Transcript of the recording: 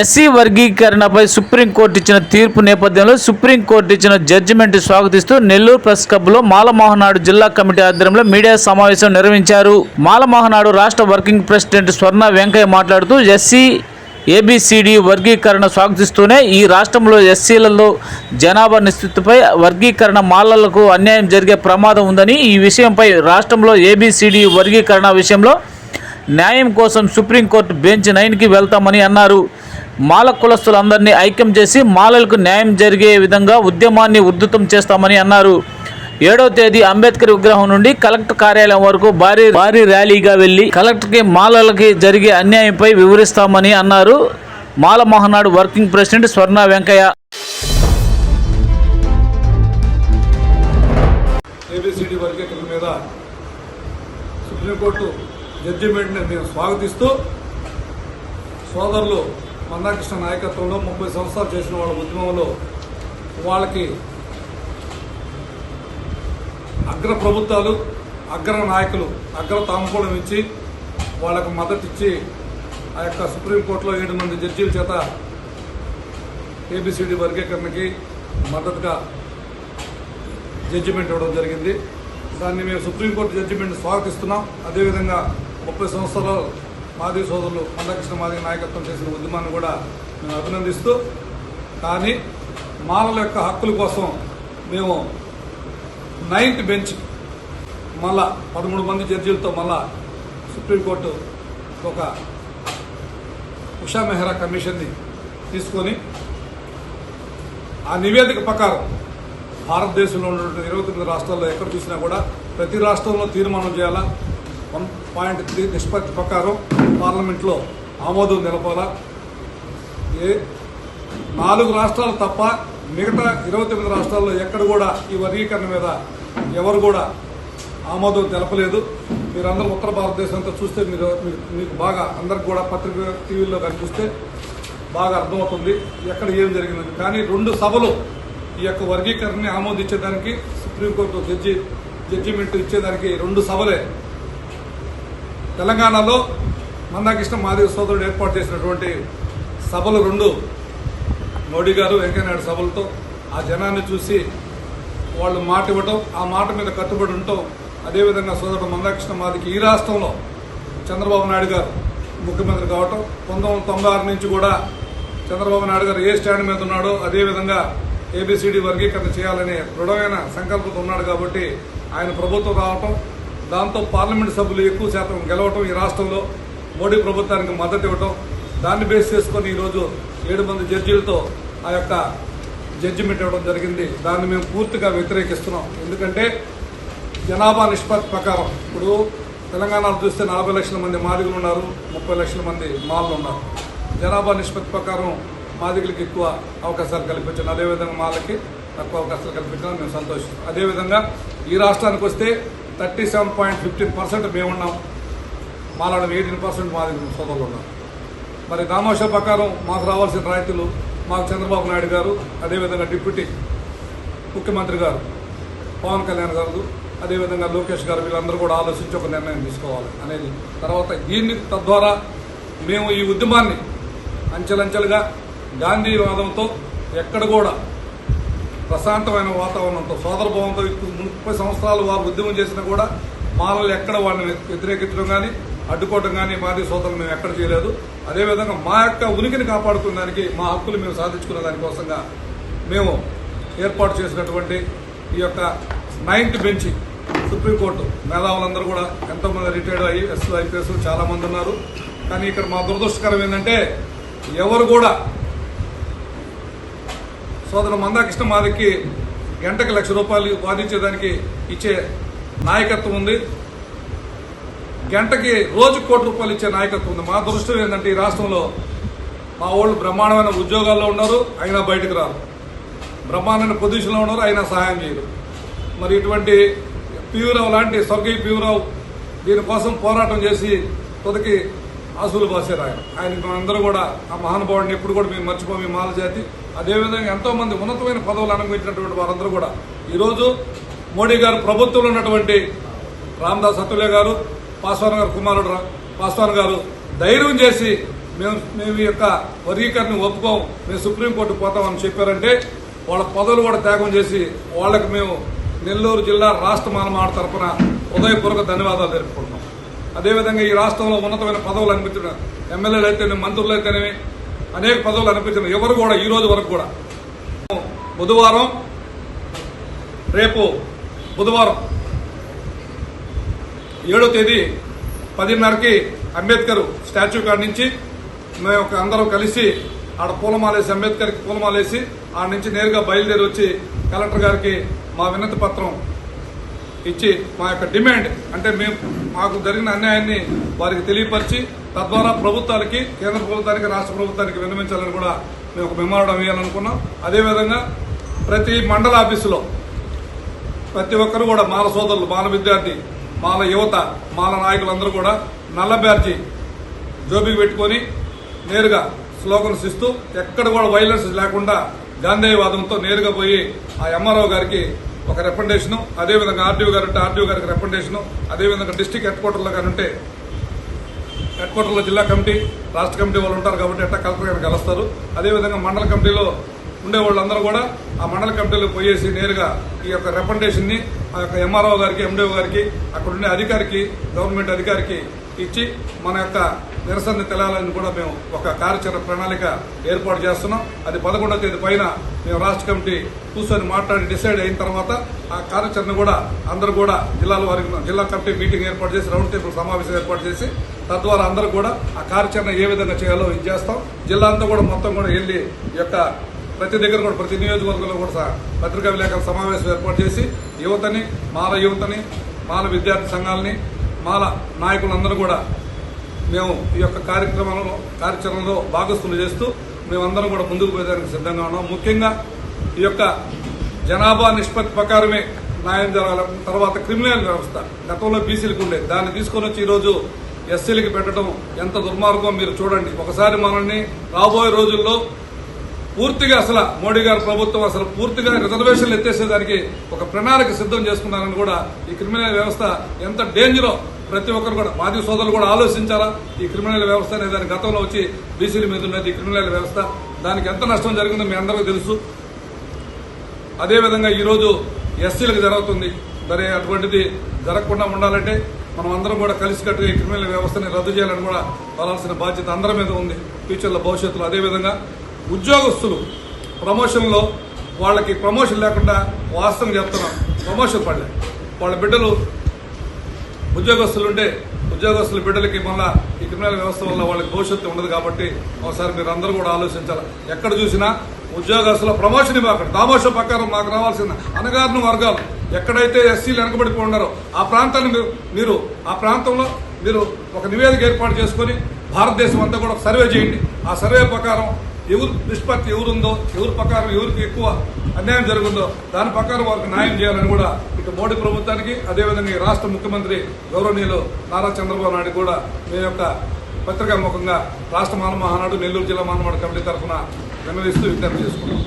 SC వర్గీకరణపై supreme court ఇచ్చిన తీర్పు నేపథ్యంలో సుప్రీంకోర్టు ఇచ్చిన జడ్జిమెంట్ స్వాగతిస్తూ నెల్లూరు ప్రెస్ క్లబ్లో మాలమోహనాడు జిల్లా కమిటీ ఆధ్వర్యంలో మీడియా సమావేశం నిర్వహించారు. మాలమోహనాడు రాష్ట్ర వర్కింగ్ ప్రెసిడెంట్ స్వర్ణ వెంకయ్య మాట్లాడుతూ ఎస్సీ ఏబిసిడి వర్గీకరణ స్వాగతిస్తూనే ఈ రాష్ట్రంలో ఎస్సీలలో జనాభా నిస్థితిపై వర్గీకరణ మాలలకు అన్యాయం జరిగే ప్రమాదం ఉందని ఈ విషయంపై రాష్ట్రంలో ఏబిసిడి వర్గీకరణ విషయంలో న్యాయం కోసం సుప్రీంకోర్టు బెంచ్ నైన్కి వెళ్తామని అన్నారు. మాల కులస్తులందరినీ ఐక్యం చేసి మాలలకు న్యాయం జరిగే విధంగా ఉద్యమాన్ని ఉద్ధృతం చేస్తామని అన్నారు. ఏడవ తేదీ అంబేద్కర్ విగ్రహం నుండి కలెక్టర్ కార్యాలయం వరకు భారీ భారీ ర్యాలీగా వెళ్ళి కలెక్టర్కి మాలలకి జరిగే అన్యాయంపై వివరిస్తామని అన్నారు. Mala Mahanadu working president Swarna Venkayya. ABCD వర్గీకరణ మీద సుప్రీంకోర్టు జడ్జిమెంట్ని మేము స్వాగతిస్తూ సోదరులు మందాకృష్ణ నాయకత్వంలో ముప్పై సంవత్సరాలు చేసిన వాళ్ళ ఉద్యమంలో వాళ్ళకి అగ్ర ప్రభుత్వాలు అగ్ర నాయకులు అగ్ర తాంబూలం ఇచ్చి వాళ్ళకు మద్దతు ఇచ్చి ఆ యొక్క సుప్రీంకోర్టులో ఏడు మంది జడ్జీల చేత ఏబిసిడి వర్గీకరణకి మద్దతుగా జడ్జిమెంట్ ఇవ్వడం జరిగింది. దాన్ని మేము సుప్రీంకోర్టు జడ్జిమెంట్ స్వాగతిస్తున్నాం. అదేవిధంగా ముప్పై సంవత్సరాలు మాది సోదరులు మందకృష్ణ మాది నాయకత్వం చేసిన ఉద్యమాన్ని కూడా మేము అభినందిస్తూ కానీ మానవుల యొక్క హక్కుల కోసం మేము నైన్త్ బెంచ్ మళ్ళా పదమూడు మంది జడ్జీలతో మళ్ళా సుప్రీంకోర్టు ఒక ఉషా మెహ్రా కమిషన్ని తీసుకొని ఆ నివేదిక ప్రకారం భారతదేశంలో ఉన్నటువంటి ఇరవై తొమ్మిది రాష్ట్రాల్లో ఎక్కడ చూసినా కూడా ప్రతి రాష్ట్రంలో తీర్మానం చేయాలా? వన్ పాయింట్ త్రీ నిష్పత్తి ప్రకారం పార్లమెంట్లో ఆమోదం నిలపాలా? ఏ నాలుగు రాష్ట్రాలు తప్ప మిగతా ఇరవై తొమ్మిది రాష్ట్రాల్లో ఎక్కడ కూడా ఈ వర్గీకరణ మీద ఎవరు కూడా ఆమోదం తెలపలేదు. మీరందరూ ఉత్తర భారతదేశంతో చూస్తే మీరు మీకు బాగా అందరికి కూడా పత్రిక టీవీల్లో కనిపిస్తే బాగా అర్థమవుతుంది ఎక్కడ ఏం జరిగిందని కానీ రెండు సభలు ఈ యొక్క వర్గీకరణని ఆమోదించేదానికి సుప్రీంకోర్టు జడ్జి జడ్జిమెంట్ ఇచ్చేదానికి రెండు సభలే. తెలంగాణలో మందాకృష్ణ మాదేవ సోదరుడు ఏర్పాటు చేసినటువంటి సభలు రెండు. మోడీ గారు వెంకయ్యనాయుడు సభలతో ఆ జనాన్ని చూసి వాళ్ళు మాట ఇవ్వటం ఆ మాట మీద కట్టుబడి ఉండటం అదేవిధంగా సోదరుడు మందాకృష్ణ మాదికి ఈ రాష్ట్రంలో చంద్రబాబు నాయుడు గారు ముఖ్యమంత్రి కావటం పంతొమ్మిది తొంభై ఆరు నుంచి కూడా చంద్రబాబు నాయుడు గారు ఏ స్టాండ్ మీద ఉన్నాడో అదేవిధంగా ఏబిసిడి వర్గీకరణ చేయాలనే దృఢమైన సంకల్పంతో ఉన్నాడు కాబట్టి ఆయన ప్రభుత్వం రావటం దాంతో పార్లమెంట్ సభ్యులు ఎక్కువ శాతం గెలవటం ఈ రాష్ట్రంలో మోడీ ప్రభుత్వానికి మద్దతు ఇవ్వటం దాన్ని బేస్ చేసుకొని ఈరోజు ఏడు మంది జడ్జీలతో ఆ యొక్క జడ్జిమెంట్ ఇవ్వడం జరిగింది. దాన్ని మేము పూర్తిగా వ్యతిరేకిస్తున్నాం. ఎందుకంటే జనాభా నిష్పత్తి ప్రకారం ఇప్పుడు తెలంగాణలో చూస్తే నలభై లక్షల మంది మాదిగులు ఉన్నారు ముప్పై లక్షల మంది మాల్లు ఉన్నారు. జనాభా నిష్పత్తి ప్రకారం మాదిగులకి ఎక్కువ అవకాశాలు కల్పించాను అదేవిధంగా మాలకి తక్కువ అవకాశాలు కల్పించడం మేము సంతోషిస్తాం అదేవిధంగా ఈ రాష్ట్రానికి వస్తే thirty seven point fifteen percent మేమున్నాం. మాలాడు ఎయిటీన్ పర్సెంట్ మాదిగులు సోదరులు ఉన్నారు. మరి నామాష ప్రకారం మాకు రావాల్సిన రాయితీలు మాకు చంద్రబాబు నాయుడు గారు అదేవిధంగా డిప్యూటీ ముఖ్యమంత్రి గారు పవన్ కళ్యాణ్ గారు అదేవిధంగా లోకేష్ గారు వీళ్ళందరూ కూడా ఆలోచించి ఒక నిర్ణయం తీసుకోవాలి అనేది. తర్వాత దీన్ని తద్వారా మేము ఈ ఉద్యమాన్ని అంచెలంచెలుగా గాంధీవాదంతో ఎక్కడ కూడా ప్రశాంతమైన వాతావరణంతో సోదరభావంతో ముప్పై సంవత్సరాలు వారు ఉద్యమం చేసినా కూడా మానవులు ఎక్కడ వాళ్ళని వ్యతిరేకించడం కానీ అడ్డుకోవడం కానీ మాది సోదరులు మేము ఎక్కడ చేయలేదు. అదేవిధంగా మా యొక్క ఉనికిని కాపాడుకున్న దానికి మా హక్కులు మేము సాధించుకునే దానికోసంగా మేము ఏర్పాటు చేసినటువంటి ఈ యొక్క నైన్త్ బెంచ్ సుప్రీంకోర్టు మేధావులందరూ కూడా ఎంతోమంది రిటైర్డ్ అయ్యి ఎస్లు ఐపీఎస్ చాలామంది ఉన్నారు. కానీ ఇక్కడ మా దురదృష్టకరం ఏంటంటే ఎవరు కూడా సోదరు మందాకృష్ణ మాదికి గంటకి లక్ష రూపాయలు వాదించేదానికి ఇచ్చే నాయకత్వం ఉంది. గంటకి రోజు కోటి రూపాయలు ఇచ్చే నాయకత్వం ఉంది. మా దృష్టిలో ఏంటంటే ఈ రాష్ట్రంలో మా వాళ్ళు బ్రహ్మాండమైన ఉద్యోగాల్లో ఉన్నారు అయినా బయటకు రారు. బ్రహ్మాండమైన పొజిషన్లో ఉన్నారు అయినా సహాయం చేయరు. మరి ఇటువంటి పీవీరావు లాంటి స్వర్గీయ పీవరావు దీనికోసం పోరాటం చేసి తొదకి ఆసులు బాసారు ఆయన. ఆయన మనందరూ కూడా ఆ మహానుభావుడిని ఎప్పుడు కూడా మేము మర్చిపోమి మాల జాతి. అదేవిధంగా ఎంతో మంది ఉన్నతమైన పదవులు అనుభవించినటువంటి వారందరూ కూడా ఈరోజు మోడీ గారు ప్రభుత్వంలో ఉన్నటువంటి రామదాస్ అతులే గారు పాస్వాన్ గారు కుమారుడు పాస్వాన్ గారు ధైర్యం చేసి మేము మేము ఈ యొక్క వర్గీకరణ ఒప్పుకోం మేము సుప్రీంకోర్టు పోతామని చెప్పారంటే వాళ్ళ పదవులు కూడా త్యాగం చేసి వాళ్ళకి మేము నెల్లూరు జిల్లా రాష్ట్ర మానమాడ తరఫున ఉదయపూర్వక ధన్యవాదాలు తెలుపుకుంటున్నాం. అదేవిధంగా ఈ రాష్ట్రంలో ఉన్నతమైన పదవులు అనిపించిన ఎమ్మెల్యేలు అయితేనే మంత్రులు అయితేనేమి అనేక పదవులు అనిపించిన ఎవరు కూడా ఈ రోజు వరకు కూడా. బుధవారం రేపు బుధవారం ఏడో తేదీ పదిన్నరకి అంబేద్కర్ స్టాచ్యూ కాడ నుంచి మేము అందరం కలిసి ఆడ పూలమాలేసి అంబేద్కర్కి పూలమాలేసి ఆడ నుంచి నేరుగా బయలుదేరి వచ్చి కలెక్టర్ గారికి మా వినతి పత్రం ఇచ్చి మా యొక్క డిమాండ్ అంటే మేము మాకు జరిగిన అన్యాయాన్ని వారికి తెలియపరిచి తద్వారా ప్రభుత్వాలకి కేంద్ర ప్రభుత్వానికి రాష్ట్ర ప్రభుత్వానికి విన్నవించాలని కూడా మేము ఒక మెమోరాండం వేయాలనుకున్నాం అదేవిధంగా ప్రతి మండల ఆఫీసులో ప్రతి ఒక్కరు కూడా మాల సోదరులు మాల విద్యార్థి మాల యువత మాల నాయకులందరూ కూడా నల్ల బ్యార్జీ జోబికి పెట్టుకొని నేరుగా స్లోగన్స్ ఇస్తూ ఎక్కడ కూడా వైలెన్స్ లేకుండా గాంధేయవాదంతో నేరుగా పోయి ఆ ఎంఆర్ఓ గారికి ఒక రికమెండేషన్ అదేవిధంగా ఆర్డీఓ గారు ఉంటే ఆర్డీఓ గారికి రికమెండేషన్ అదేవిధంగా డిస్టిక్ హెడ్ క్వార్టర్లో కానీ ఉంటే హెడ్ క్వార్టర్లో జిల్లా కమిటీ రాష్ట్ర కమిటీ వాళ్ళు ఉంటారు కాబట్టి ఎట్టా కలెక్టర్ గారిని కలుస్తారు. అదేవిధంగా మండల కమిటీలో ఉండే వాళ్ళందరూ కూడా ఆ మండల కమిటీలో పోయేసి నేరుగా ఈ యొక్క రికమెండేషన్ని ఆ యొక్క ఎంఆర్ఓ గారికి ఎండిఓ గారికి అక్కడ ఉండే అధికారికి గవర్నమెంట్ అధికారికి ఇచ్చి మన యొక్క నిరసన తెలాలని కూడా మేము ఒక కార్యాచరణ ప్రణాళిక ఏర్పాటు చేస్తున్నాం. అది పదకొండవ తేదీ పైన మేము రాష్ట్ర కమిటీ కూర్చొని మాట్లాడి డిసైడ్ అయిన తర్వాత ఆ కార్యాచరణ కూడా అందరూ కూడా జిల్లాల వారికి జిల్లా కమిటీ మీటింగ్ ఏర్పాటు చేసి రౌండ్ టేబుల్ సమావేశం ఏర్పాటు చేసి తద్వారా అందరూ కూడా ఆ కార్యాచరణ ఏ విధంగా చేయాలో ఇది చేస్తాం. జిల్లా అంతా కూడా మొత్తం కూడా వెళ్ళి ఈ యొక్క ప్రతి దగ్గర కూడా ప్రతి నియోజకవర్గంలో కూడా స- పత్రికా విలేకరుల సమావేశం ఏర్పాటు చేసి యువతని మాల యువతని మాల విద్యార్థి సంఘాలని మాల నాయకులందరూ కూడా మేము ఈ యొక్క కార్యక్రమంలో కార్యాచరణలో భాగస్థులు చేస్తూ మేమందరం కూడా ముందుకు పోయేదానికి సిద్ధంగా ఉన్నాం. ముఖ్యంగా ఈ యొక్క జనాభా నిష్పత్తి ప్రకారమే న్యాయం జరగాలి తర్వాత క్రిమినల్ వ్యవస్థ. గతంలో బీసీలకు ఉండేది దాన్ని తీసుకొని వచ్చి ఈరోజు ఎస్సీలకి పెట్టడం ఎంత దుర్మార్గం మీరు చూడండి. ఒకసారి మనల్ని రాబోయే రోజుల్లో పూర్తిగా అసలు మోడీ గారి ప్రభుత్వం అసలు పూర్తిగా రిజర్వేషన్లు ఎత్తేసేదానికి ఒక ప్రణాళిక సిద్ధం చేసుకున్నారని కూడా ఈ క్రిమినల్ వ్యవస్థ ఎంత డేంజరో ప్రతి ఒక్కరు కూడా మాది సోదరులు కూడా ఆలోచించాలా? ఈ క్రిమినల్ వ్యవస్థ అనేది దాని గతంలో వచ్చి బీసీల మీద ఉన్నది ఈ క్రిమినల్ వ్యవస్థ. దానికి ఎంత నష్టం జరిగిందో మీ అందరికీ తెలుసు. అదేవిధంగా ఈరోజు ఎస్సీలకు జరుగుతుంది. మరి అటువంటిది జరగకుండా ఉండాలంటే మనం అందరం కూడా కలిసికట్టుగా ఈ క్రిమినల్ వ్యవస్థని రద్దు చేయాలని కూడా పడాల్సిన బాధ్యత అందరి మీద ఉంది. ఫ్యూచర్లో భవిష్యత్తులో అదేవిధంగా ఉద్యోగస్తులు ప్రమోషన్లో వాళ్ళకి ప్రమోషన్ లేకుండా వాస్తవం చెప్తున్నాం ప్రమోషన్ పడలే. వాళ్ళ బిడ్డలు ఉద్యోగస్తులు ఉంటే ఉద్యోగస్తుల బిడ్డలకి మళ్ళా ఈ క్రిమినల్ వ్యవస్థ వల్ల వాళ్ళకి భవిష్యత్తు ఉండదు కాబట్టి ఒకసారి మీరు అందరూ కూడా ఆలోచించాలి. ఎక్కడ చూసినా ఉద్యోగస్తుల ప్రమోషన్ ఇవ్వకండి. దామోష ప్రకారం మాకు రావాల్సిన అనగారిన వర్గాలు ఎక్కడైతే ఎస్సీలు వెనకబడిపోయి ఉన్నారో ఆ ప్రాంతాన్ని మీరు మీరు ఆ ప్రాంతంలో మీరు ఒక నివేదిక ఏర్పాటు చేసుకొని భారతదేశం అంతా కూడా సర్వే చేయండి. ఆ సర్వే ప్రకారం ఎవరు నిష్పత్తి ఎవరుందో ఎవరి ప్రకారం ఎవరికి ఎక్కువ అన్యాయం జరుగుందో దాని ప్రకారం వారికి న్యాయం చేయాలని కూడా ఇక మోడీ ప్రభుత్వానికి అదేవిధంగా ఈ రాష్ట్ర ముఖ్యమంత్రి గౌరవనీయులు నారా చంద్రబాబు నాయుడు కూడా మీ యొక్క పత్రికా ముఖంగా రాష్ట్ర మానవ మహానాడు నెల్లూరు జిల్లా మానవాడు కమిటీ తరఫున విన్నవిస్తూ విజ్ఞప్తి చేసుకున్నాం.